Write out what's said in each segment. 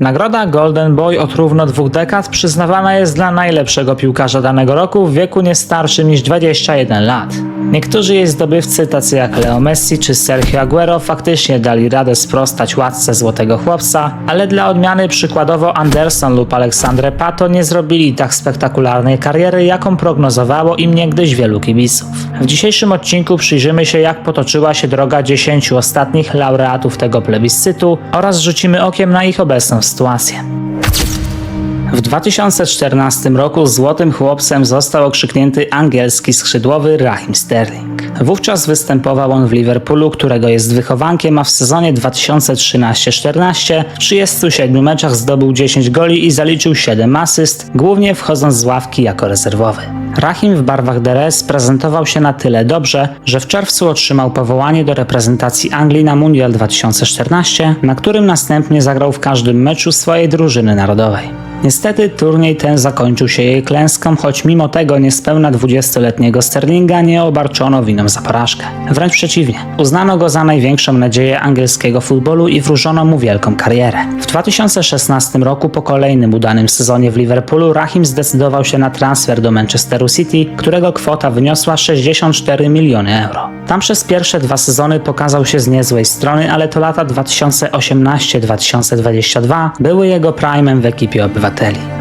Nagroda Golden Boy od równo dwóch dekad przyznawana jest dla najlepszego piłkarza danego roku w wieku nie starszym niż 21 lat. Niektórzy jej zdobywcy, tacy jak Leo Messi czy Sergio Aguero, faktycznie dali radę sprostać łatce złotego chłopca, ale dla odmiany przykładowo Anderson lub Aleksandre Pato nie zrobili tak spektakularnej kariery, jaką prognozowało im niegdyś wielu kibiców. W dzisiejszym odcinku przyjrzymy się, jak potoczyła się droga 10 ostatnich laureatów tego plebiscytu oraz rzucimy okiem na ich obecną sytuację. W 2014 roku złotym chłopcem został okrzyknięty angielski skrzydłowy Raheem Sterling. Wówczas występował on w Liverpoolu, którego jest wychowankiem, a w sezonie 2013-14 w 37 meczach zdobył 10 goli i zaliczył 7 asyst, głównie wchodząc z ławki jako rezerwowy. Rahim w barwach DRS prezentował się na tyle dobrze, że w czerwcu otrzymał powołanie do reprezentacji Anglii na Mundial 2014, na którym następnie zagrał w każdym meczu swojej drużyny narodowej. Niestety turniej ten zakończył się jej klęską, choć mimo tego niespełna 20-letniego Sterlinga nie obarczono winą za porażkę. Wręcz przeciwnie, uznano go za największą nadzieję angielskiego futbolu i wróżono mu wielką karierę. W 2016 roku po kolejnym udanym sezonie w Liverpoolu Rahim zdecydował się na transfer do Manchesteru City, którego kwota wyniosła 64 miliony euro. Tam przez pierwsze dwa sezony pokazał się z niezłej strony, ale to lata 2018-2022 były jego prime'em w ekipie obywateli.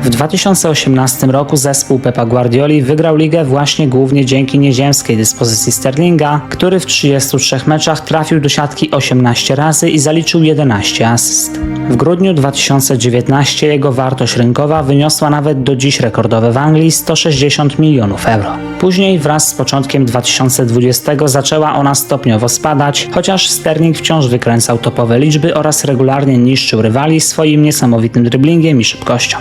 W 2018 roku zespół Pepa Guardioli wygrał ligę właśnie głównie dzięki nieziemskiej dyspozycji Sterlinga, który w 33 meczach trafił do siatki 18 razy i zaliczył 11 asyst. W grudniu 2019 jego wartość rynkowa wyniosła nawet do dziś rekordowe w Anglii 160 milionów euro. Później wraz z początkiem 2020 zaczęła ona stopniowo spadać, chociaż Sterling wciąż wykręcał topowe liczby oraz regularnie niszczył rywali swoim niesamowitym dribblingiem i szybkością.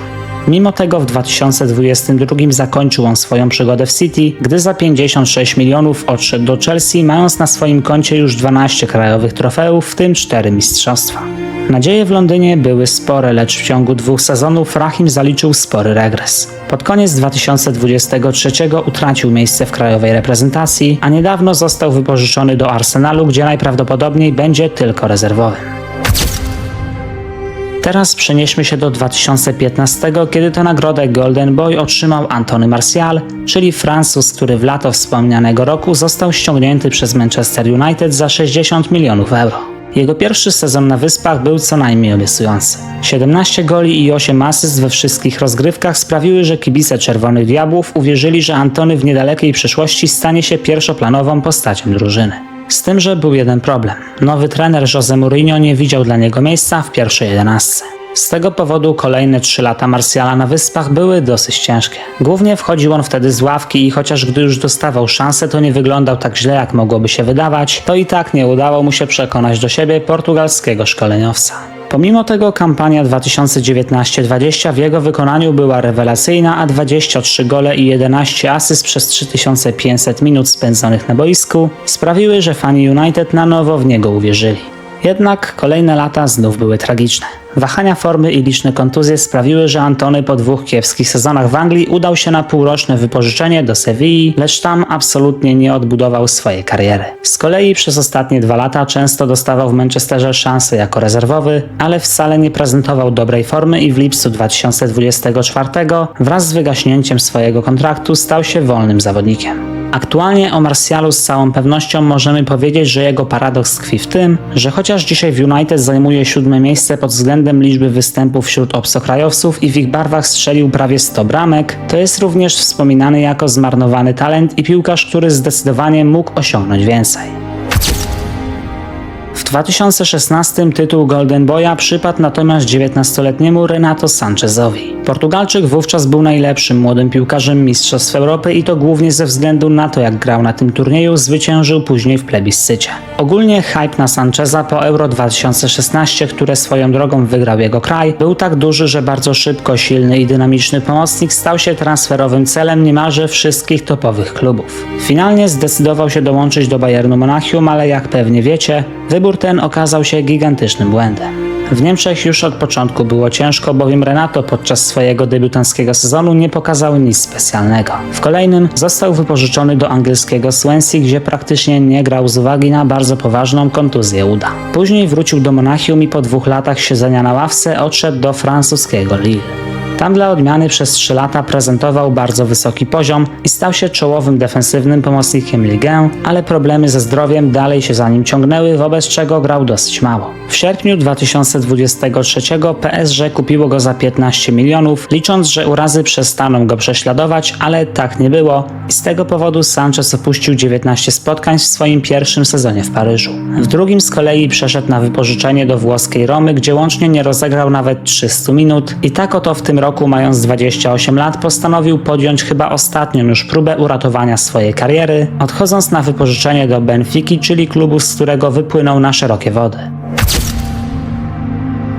Mimo tego w 2022 zakończył on swoją przygodę w City, gdy za 56 milionów odszedł do Chelsea, mając na swoim koncie już 12 krajowych trofeów, w tym 4 mistrzostwa. Nadzieje w Londynie były spore, lecz w ciągu dwóch sezonów Rahim zaliczył spory regres. Pod koniec 2023 utracił miejsce w krajowej reprezentacji, a niedawno został wypożyczony do Arsenalu, gdzie najprawdopodobniej będzie tylko rezerwowym. Teraz przenieśmy się do 2015, kiedy to nagrodę Golden Boy otrzymał Antony Martial, czyli Francuz, który w lato wspomnianego roku został ściągnięty przez Manchester United za 60 milionów euro. Jego pierwszy sezon na Wyspach był co najmniej obiecujący. 17 goli i 8 asyst we wszystkich rozgrywkach sprawiły, że kibice Czerwonych Diabłów uwierzyli, że Antony w niedalekiej przyszłości stanie się pierwszoplanową postacią drużyny. Z tym, że był jeden problem. Nowy trener Jose Mourinho nie widział dla niego miejsca w pierwszej jedenastce. Z tego powodu kolejne trzy lata Marsjala na Wyspach były dosyć ciężkie. Głównie wchodził on wtedy z ławki i chociaż gdy już dostawał szansę, to nie wyglądał tak źle, jak mogłoby się wydawać, to i tak nie udało mu się przekonać do siebie portugalskiego szkoleniowca. Pomimo tego kampania 2019-20 w jego wykonaniu była rewelacyjna, a 23 gole i 11 asyst przez 3500 minut spędzonych na boisku sprawiły, że fani United na nowo w niego uwierzyli. Jednak kolejne lata znów były tragiczne. Wahania formy i liczne kontuzje sprawiły, że Antony po dwóch kiepskich sezonach w Anglii udał się na półroczne wypożyczenie do Sewilli, lecz tam absolutnie nie odbudował swojej kariery. Z kolei przez ostatnie dwa lata często dostawał w Manchesterze szansę jako rezerwowy, ale wcale nie prezentował dobrej formy i w lipcu 2024 wraz z wygaśnięciem swojego kontraktu stał się wolnym zawodnikiem. Aktualnie o Martialu z całą pewnością możemy powiedzieć, że jego paradoks tkwi w tym, że chociaż dzisiaj w United zajmuje siódme miejsce pod względem liczby występów wśród obcokrajowców i w ich barwach strzelił prawie 100 bramek, to jest również wspominany jako zmarnowany talent i piłkarz, który zdecydowanie mógł osiągnąć więcej. W 2016 tytuł Golden Boya przypadł natomiast 19-letniemu Renato Sanchezowi. Portugalczyk wówczas był najlepszym młodym piłkarzem Mistrzostw Europy i to głównie ze względu na to, jak grał na tym turnieju, zwyciężył później w plebiscycie. Ogólnie hype na Sancheza po Euro 2016, które swoją drogą wygrał jego kraj, był tak duży, że bardzo szybko silny i dynamiczny pomocnik stał się transferowym celem niemalże wszystkich topowych klubów. Finalnie zdecydował się dołączyć do Bayernu Monachium, ale jak pewnie wiecie, wybór Wybór ten okazał się gigantycznym błędem. W Niemczech już od początku było ciężko, bowiem Renato podczas swojego debiutanckiego sezonu nie pokazał nic specjalnego. W kolejnym został wypożyczony do angielskiego Swansea, gdzie praktycznie nie grał z uwagi na bardzo poważną kontuzję uda. Później wrócił do Monachium i po dwóch latach siedzenia na ławce odszedł do francuskiego Lille. Tam dla odmiany przez 3 lata prezentował bardzo wysoki poziom i stał się czołowym defensywnym pomocnikiem ligę, ale problemy ze zdrowiem dalej się za nim ciągnęły, wobec czego grał dosyć mało. W sierpniu 2023 PSG kupiło go za 15 milionów, licząc, że urazy przestaną go prześladować, ale tak nie było i z tego powodu Sanchez opuścił 19 spotkań w swoim pierwszym sezonie w Paryżu. W drugim z kolei przeszedł na wypożyczenie do włoskiej Romy, gdzie łącznie nie rozegrał nawet 300 minut i tak oto w tym roku, mając 28 lat, postanowił podjąć chyba ostatnią już próbę uratowania swojej kariery, odchodząc na wypożyczenie do Benfiki, czyli klubu, z którego wypłynął na szerokie wody.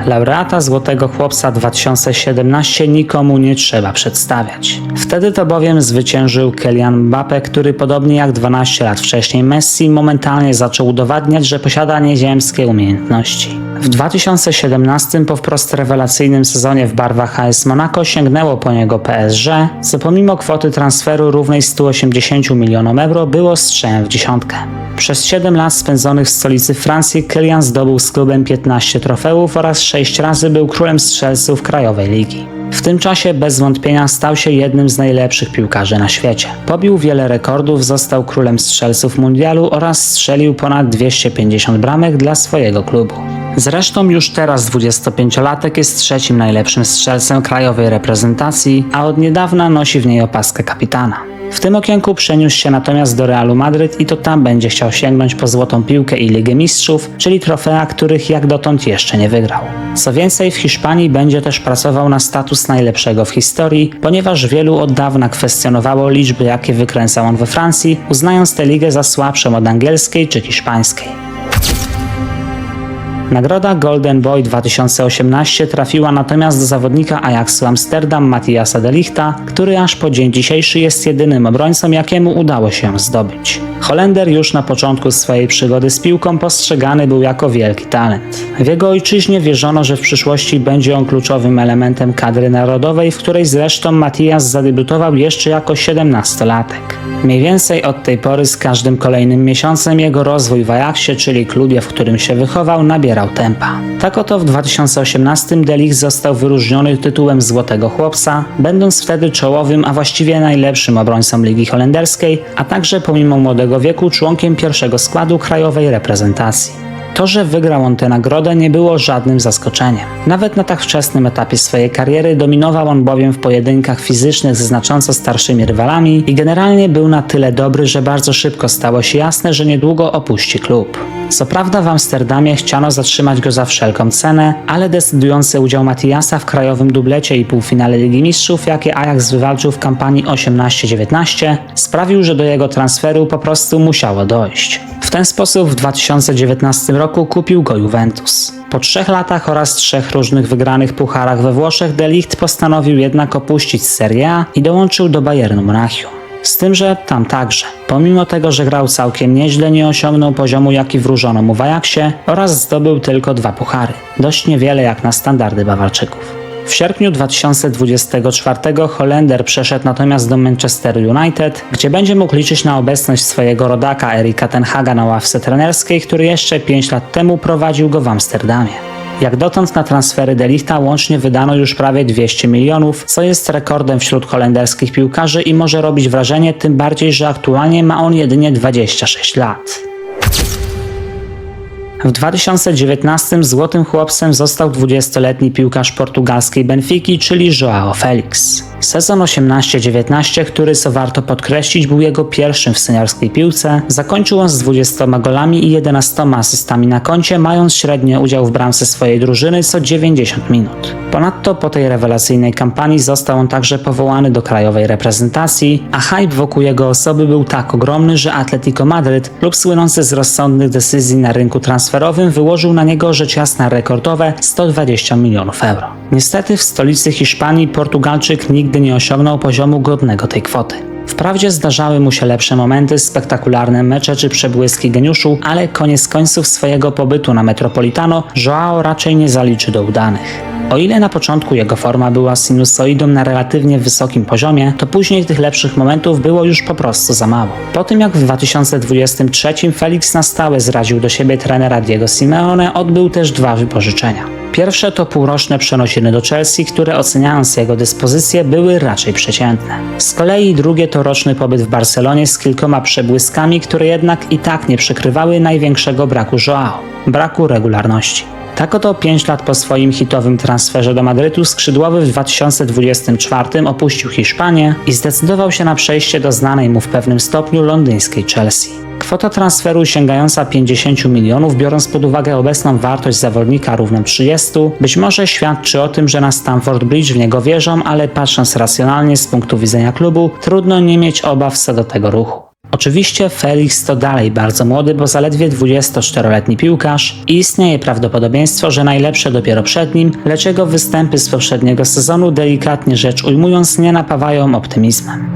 Laureata Złotego Chłopca 2017 nikomu nie trzeba przedstawiać. Wtedy to bowiem zwyciężył Kylian Mbappe, który podobnie jak 12 lat wcześniej Messi momentalnie zaczął udowadniać, że posiada nieziemskie umiejętności. W 2017 po wprost rewelacyjnym sezonie w barwach HS Monaco sięgnęło po niego PSG, co pomimo kwoty transferu równej 180 milionom euro było strzałem w dziesiątkę. Przez 7 lat spędzonych w stolicy Francji Kylian zdobył z klubem 15 trofeów oraz 6 razy był królem strzelców Krajowej Ligi. W tym czasie bez wątpienia stał się jednym z najlepszych piłkarzy na świecie. Pobił wiele rekordów, został królem strzelców mundialu oraz strzelił ponad 250 bramek dla swojego klubu. Zresztą już teraz 25-latek jest trzecim najlepszym strzelcem krajowej reprezentacji, a od niedawna nosi w niej opaskę kapitana. W tym okienku przeniósł się natomiast do Realu Madryt i to tam będzie chciał sięgnąć po złotą piłkę i Ligę Mistrzów, czyli trofea, których jak dotąd jeszcze nie wygrał. Co więcej, w Hiszpanii będzie też pracował na status najlepszego w historii, ponieważ wielu od dawna kwestionowało liczby, jakie wykręcał on we Francji, uznając tę ligę za słabszą od angielskiej czy hiszpańskiej. Nagroda Golden Boy 2018 trafiła natomiast do zawodnika Ajaxu Amsterdam Matthiasa de Lichta, który aż po dzień dzisiejszy jest jedynym obrońcą, jakiemu udało się zdobyć. Holender już na początku swojej przygody z piłką postrzegany był jako wielki talent. W jego ojczyźnie wierzono, że w przyszłości będzie on kluczowym elementem kadry narodowej, w której zresztą Matthias zadebiutował jeszcze jako 17-latek. Mniej więcej od tej pory z każdym kolejnym miesiącem jego rozwój w Ajaxie, czyli klubie, w którym się wychował, nabierał tempa. Tak oto w 2018 Delich został wyróżniony tytułem Złotego Chłopca, będąc wtedy czołowym, a właściwie najlepszym obrońcą Ligi Holenderskiej, a także pomimo młodego wieku członkiem pierwszego składu krajowej reprezentacji. To, że wygrał on tę nagrodę nie było żadnym zaskoczeniem. Nawet na tak wczesnym etapie swojej kariery dominował on bowiem w pojedynkach fizycznych ze znacząco starszymi rywalami i generalnie był na tyle dobry, że bardzo szybko stało się jasne, że niedługo opuści klub. Co prawda w Amsterdamie chciano zatrzymać go za wszelką cenę, ale decydujący udział Matiasa w krajowym dublecie i półfinale Ligi Mistrzów, jakie Ajax wywalczył w kampanii 18-19, sprawił, że do jego transferu po prostu musiało dojść. W ten sposób w 2019 roku kupił go Juventus. Po trzech latach oraz trzech różnych wygranych pucharach we Włoszech De Ligt postanowił jednak opuścić Serie A i dołączył do Bayernu Monachium. Z tym, że tam także. Pomimo tego, że grał całkiem nieźle, nie osiągnął poziomu, jaki wróżono mu w Ajaxie oraz zdobył tylko dwa puchary. Dość niewiele jak na standardy Bawarczyków. W sierpniu 2024 Holender przeszedł natomiast do Manchester United, gdzie będzie mógł liczyć na obecność swojego rodaka Erika Tenhaga na ławce trenerskiej, który jeszcze 5 lat temu prowadził go w Amsterdamie. Jak dotąd na transfery Delichta łącznie wydano już prawie 200 milionów, co jest rekordem wśród holenderskich piłkarzy i może robić wrażenie, tym bardziej, że aktualnie ma on jedynie 26 lat. W 2019 złotym chłopcem został 20-letni piłkarz portugalskiej Benfiki, czyli Joao Felix. Sezon 18-19, który co warto podkreślić był jego pierwszym w seniorskiej piłce, zakończył on z 20 golami i 11 asystami na koncie, mając średnio udział w bramce swojej drużyny co 90 minut. Ponadto po tej rewelacyjnej kampanii został on także powołany do krajowej reprezentacji, a hype wokół jego osoby był tak ogromny, że Atletico Madryt, klub słynący z rozsądnych decyzji na rynku transferowym, wyłożył na niego rzecz jasna rekordowe 120 milionów euro. Niestety w stolicy Hiszpanii Portugalczyk nigdy nie osiągnął poziomu godnego tej kwoty. Wprawdzie zdarzały mu się lepsze momenty, spektakularne mecze czy przebłyski geniuszu, ale koniec końców swojego pobytu na Metropolitano Joao raczej nie zaliczy do udanych. O ile na początku jego forma była sinusoidą na relatywnie wysokim poziomie, to później tych lepszych momentów było już po prostu za mało. Po tym jak w 2023 Felix na stałe zraził do siebie trenera Diego Simeone, odbył też dwa wypożyczenia. Pierwsze to półroczne przenosiny do Chelsea, które oceniając jego dyspozycje były raczej przeciętne. Z kolei drugie to roczny pobyt w Barcelonie z kilkoma przebłyskami, które jednak i tak nie przykrywały największego braku Joao braku regularności. Tak oto 5 lat po swoim hitowym transferze do Madrytu skrzydłowy w 2024 opuścił Hiszpanię i zdecydował się na przejście do znanej mu w pewnym stopniu londyńskiej Chelsea. Kwota transferu sięgająca 50 milionów, biorąc pod uwagę obecną wartość zawodnika równą 30, być może świadczy o tym, że na Stamford Bridge w niego wierzą, ale patrząc racjonalnie z punktu widzenia klubu, trudno nie mieć obaw co do tego ruchu. Oczywiście Felix to dalej bardzo młody, bo zaledwie 24-letni piłkarz i istnieje prawdopodobieństwo, że najlepsze dopiero przed nim, lecz jego występy z poprzedniego sezonu delikatnie rzecz ujmując nie napawają optymizmem.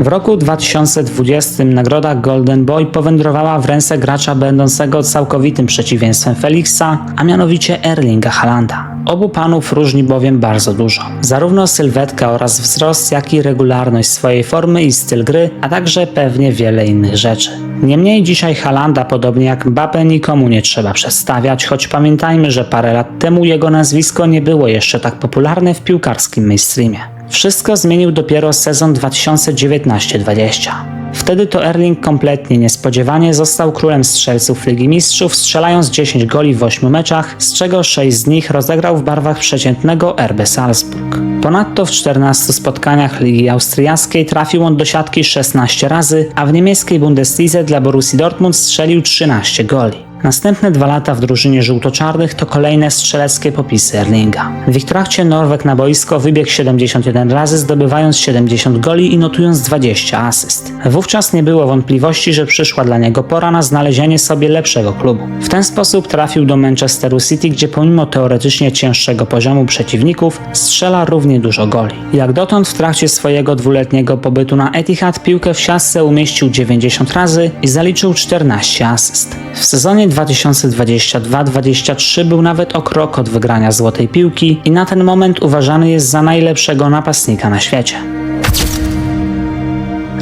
W roku 2020 nagroda Golden Boy powędrowała w ręce gracza będącego całkowitym przeciwieństwem Felixa, a mianowicie Erlinga Halanda. Obu panów różni bowiem bardzo dużo. Zarówno sylwetka oraz wzrost, jak i regularność swojej formy i styl gry, a także pewnie wiele innych rzeczy. Niemniej dzisiaj Halanda, podobnie jak Mbappe, nikomu nie trzeba przedstawiać, choć pamiętajmy, że parę lat temu jego nazwisko nie było jeszcze tak popularne w piłkarskim mainstreamie. Wszystko zmienił dopiero sezon 2019-20. Wtedy to Erling kompletnie niespodziewanie został królem strzelców Ligi Mistrzów, strzelając 10 goli w 8 meczach, z czego 6 z nich rozegrał w barwach przeciętnego RB Salzburg. Ponadto w 14 spotkaniach Ligi Austriackiej trafił on do siatki 16 razy, a w niemieckiej Bundeslidze dla Borussii Dortmund strzelił 13 goli. Następne dwa lata w drużynie żółto-czarnych to kolejne strzeleckie popisy Erlinga. W ich trakcie Norweg na boisko wybiegł 71 razy, zdobywając 70 goli i notując 20 asyst. Wówczas nie było wątpliwości, że przyszła dla niego pora na znalezienie sobie lepszego klubu. W ten sposób trafił do Manchesteru City, gdzie pomimo teoretycznie cięższego poziomu przeciwników strzela równie dużo goli. Jak dotąd w trakcie swojego dwuletniego pobytu na Etihad piłkę w siatce umieścił 90 razy i zaliczył 14 asyst. W sezonie 2022-23 był nawet o krok od wygrania złotej piłki i na ten moment uważany jest za najlepszego napastnika na świecie.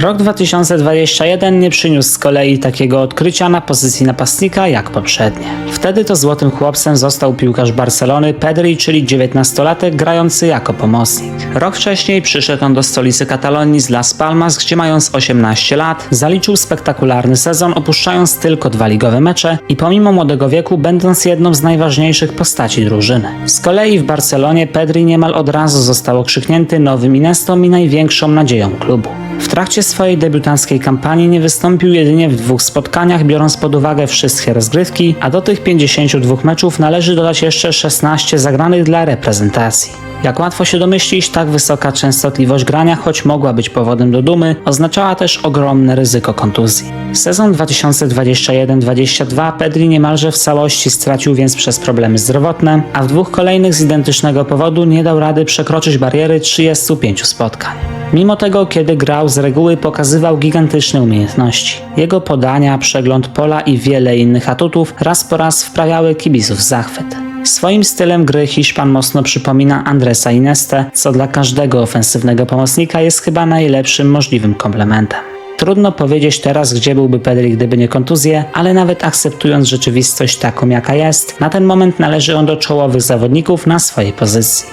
Rok 2021 nie przyniósł z kolei takiego odkrycia na pozycji napastnika jak poprzednie. Wtedy to złotym chłopcem został piłkarz Barcelony Pedri, czyli 19-latek grający jako pomocnik. Rok wcześniej przyszedł on do stolicy Katalonii z Las Palmas, gdzie mając 18 lat zaliczył spektakularny sezon, opuszczając tylko dwa ligowe mecze i pomimo młodego wieku będąc jedną z najważniejszych postaci drużyny. Z kolei w Barcelonie Pedri niemal od razu został okrzyknięty nowym Inestą i największą nadzieją klubu. W trakcie swojej debiutanckiej kampanii nie wystąpił jedynie w dwóch spotkaniach, biorąc pod uwagę wszystkie rozgrywki, a do tych 52 meczów należy dodać jeszcze 16 zagranych dla reprezentacji. Jak łatwo się domyślić, tak wysoka częstotliwość grania, choć mogła być powodem do dumy, oznaczała też ogromne ryzyko kontuzji. Sezon 2021-22 Pedri niemalże w całości stracił więc przez problemy zdrowotne, a w dwóch kolejnych z identycznego powodu nie dał rady przekroczyć bariery 35 spotkań. Mimo tego, kiedy grał, z reguły pokazywał gigantyczne umiejętności. Jego podania, przegląd pola i wiele innych atutów raz po raz wprawiały kibiców w zachwyt. Swoim stylem gry Hiszpan mocno przypomina Andresa Ineste, co dla każdego ofensywnego pomocnika jest chyba najlepszym możliwym komplementem. Trudno powiedzieć teraz, gdzie byłby Pedri, gdyby nie kontuzje, ale nawet akceptując rzeczywistość taką jaka jest, na ten moment należy on do czołowych zawodników na swojej pozycji.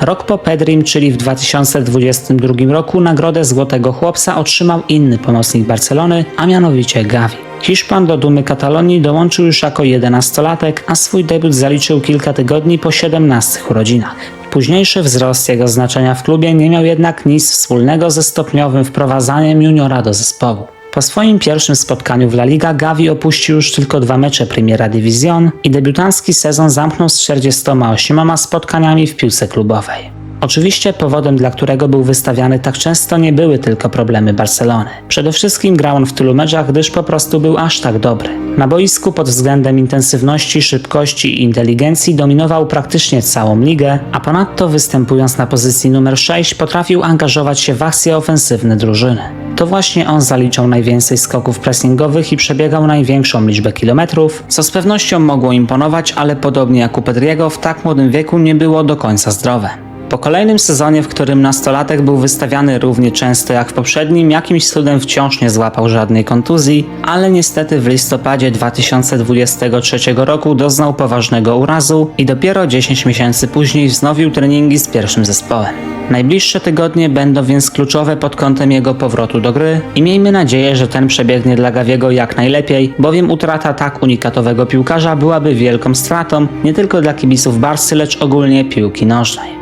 Rok po Pedrim, czyli w 2022 roku, nagrodę Złotego Chłopca otrzymał inny pomocnik Barcelony, a mianowicie Gavi. Hiszpan do dumy Katalonii dołączył już jako 11-latek, a swój debiut zaliczył kilka tygodni po 17 urodzinach. Późniejszy wzrost jego znaczenia w klubie nie miał jednak nic wspólnego ze stopniowym wprowadzaniem juniora do zespołu. Po swoim pierwszym spotkaniu w La Liga Gavi opuścił już tylko dwa mecze Primera Division i debiutancki sezon zamknął z 48 spotkaniami w piłce klubowej. Oczywiście powodem, dla którego był wystawiany tak często, nie były tylko problemy Barcelony. Przede wszystkim grał on w tylu meczach, gdyż po prostu był aż tak dobry. Na boisku pod względem intensywności, szybkości i inteligencji dominował praktycznie całą ligę, a ponadto występując na pozycji numer 6 potrafił angażować się w akcje ofensywne drużyny. To właśnie on zaliczał najwięcej skoków pressingowych i przebiegał największą liczbę kilometrów, co z pewnością mogło imponować, ale podobnie jak u Pedriego w tak młodym wieku nie było do końca zdrowe. Po kolejnym sezonie, w którym nastolatek był wystawiany równie często jak w poprzednim, jakimś cudem wciąż nie złapał żadnej kontuzji, ale niestety w listopadzie 2023 roku doznał poważnego urazu i dopiero 10 miesięcy później wznowił treningi z pierwszym zespołem. Najbliższe tygodnie będą więc kluczowe pod kątem jego powrotu do gry i miejmy nadzieję, że ten przebiegnie dla Gawiego jak najlepiej, bowiem utrata tak unikatowego piłkarza byłaby wielką stratą nie tylko dla kibiców Barsy, lecz ogólnie piłki nożnej.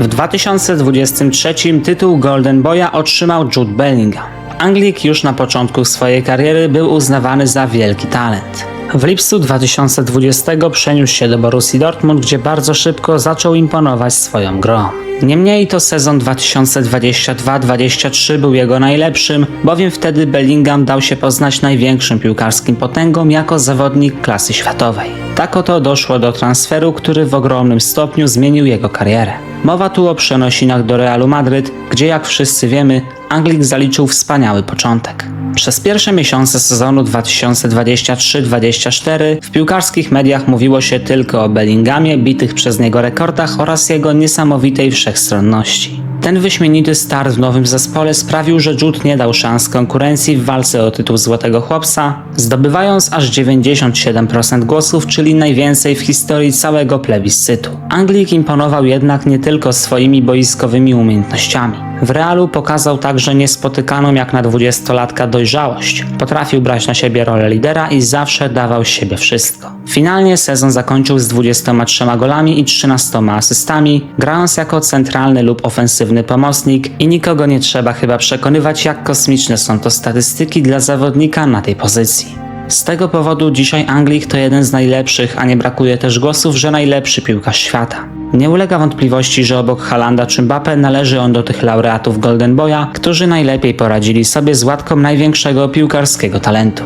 W 2023 tytuł Golden Boya otrzymał Jude Bellingham. Anglik już na początku swojej kariery był uznawany za wielki talent. W lipcu 2020 przeniósł się do Borussii Dortmund, gdzie bardzo szybko zaczął imponować swoją grą. Niemniej to sezon 2022-23 był jego najlepszym, bowiem wtedy Bellingham dał się poznać największym piłkarskim potęgom jako zawodnik klasy światowej. Tak oto doszło do transferu, który w ogromnym stopniu zmienił jego karierę. Mowa tu o przenosinach do Realu Madryt, gdzie jak wszyscy wiemy, Anglik zaliczył wspaniały początek. Przez pierwsze miesiące sezonu 2023-24 w piłkarskich mediach mówiło się tylko o Bellinghamie, bitych przez niego rekordach oraz jego niesamowitej wszechstronności. Ten wyśmienity start w nowym zespole sprawił, że Jude nie dał szans konkurencji w walce o tytuł Złotego Chłopca, zdobywając aż 97% głosów, czyli najwięcej w historii całego plebiscytu. Anglik imponował jednak nie tylko swoimi boiskowymi umiejętnościami. W Realu pokazał także niespotykaną jak na 20-latka dojrzałość. Potrafił brać na siebie rolę lidera i zawsze dawał z siebie wszystko. Finalnie sezon zakończył z 23 golami i 13 asystami, grając jako centralny lub ofensywny pomocnik i nikogo nie trzeba chyba przekonywać jak kosmiczne są to statystyki dla zawodnika na tej pozycji. Z tego powodu dzisiaj Anglik to jeden z najlepszych, a nie brakuje też głosów, że najlepszy piłkarz świata. Nie ulega wątpliwości, że obok Halanda czy Mbappe należy on do tych laureatów Golden Boya, którzy najlepiej poradzili sobie z łatką największego piłkarskiego talentu.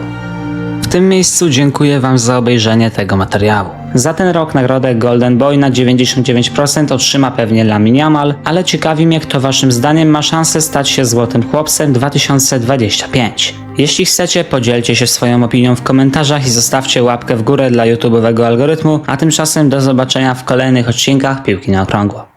W tym miejscu dziękuję Wam za obejrzenie tego materiału. Za ten rok nagrodę Golden Boy na 99% otrzyma pewnie Lamin Yamal, ale ciekawi mnie kto Waszym zdaniem ma szansę stać się złotym chłopcem 2025. Jeśli chcecie, podzielcie się swoją opinią w komentarzach i zostawcie łapkę w górę dla YouTube'owego algorytmu, a tymczasem do zobaczenia w kolejnych odcinkach Piłki na Okrągło.